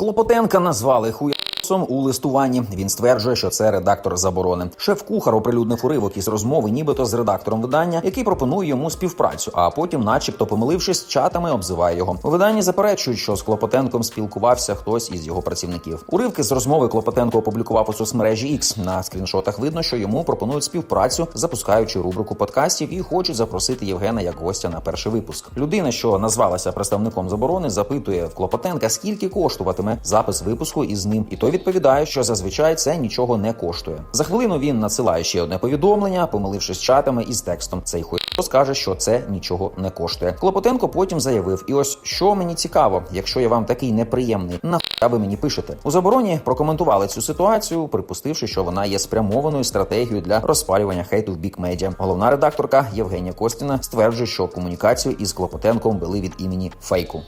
Клопотенка назвали хуя. У листуванні він стверджує, що це редактор заборони. Шеф-кухар оприлюднив уривок із розмови, нібито з редактором видання, який пропонує йому співпрацю, а потім, начебто, помилившись, чатами обзиває його. У виданні заперечують, що з Клопотенком спілкувався хтось із його працівників. Уривки з розмови Клопотенко опублікував у соцмережі X. На скріншотах видно, що йому пропонують співпрацю, запускаючи рубрику подкастів, і хочуть запросити Євгена як гостя на перший випуск. Людина, що назвалася представником заборони, запитує в Клопотенка, скільки коштуватиме запис випуску із ним, і той відповідає, що зазвичай це нічого не коштує. За хвилину він надсилає ще одне повідомлення, помилившись чатами із текстом. Цей хуй скаже, що це нічого не коштує. Клопотенко потім заявив: і ось що мені цікаво, якщо я вам такий неприємний, нахуя ви мені пишете у забороні. Прокоментували цю ситуацію, припустивши, що вона є спрямованою стратегією для розпалювання хейту в бік медіа. Головна редакторка Євгенія Костіна стверджує, що комунікацію із Клопотенком вели від імені фейку.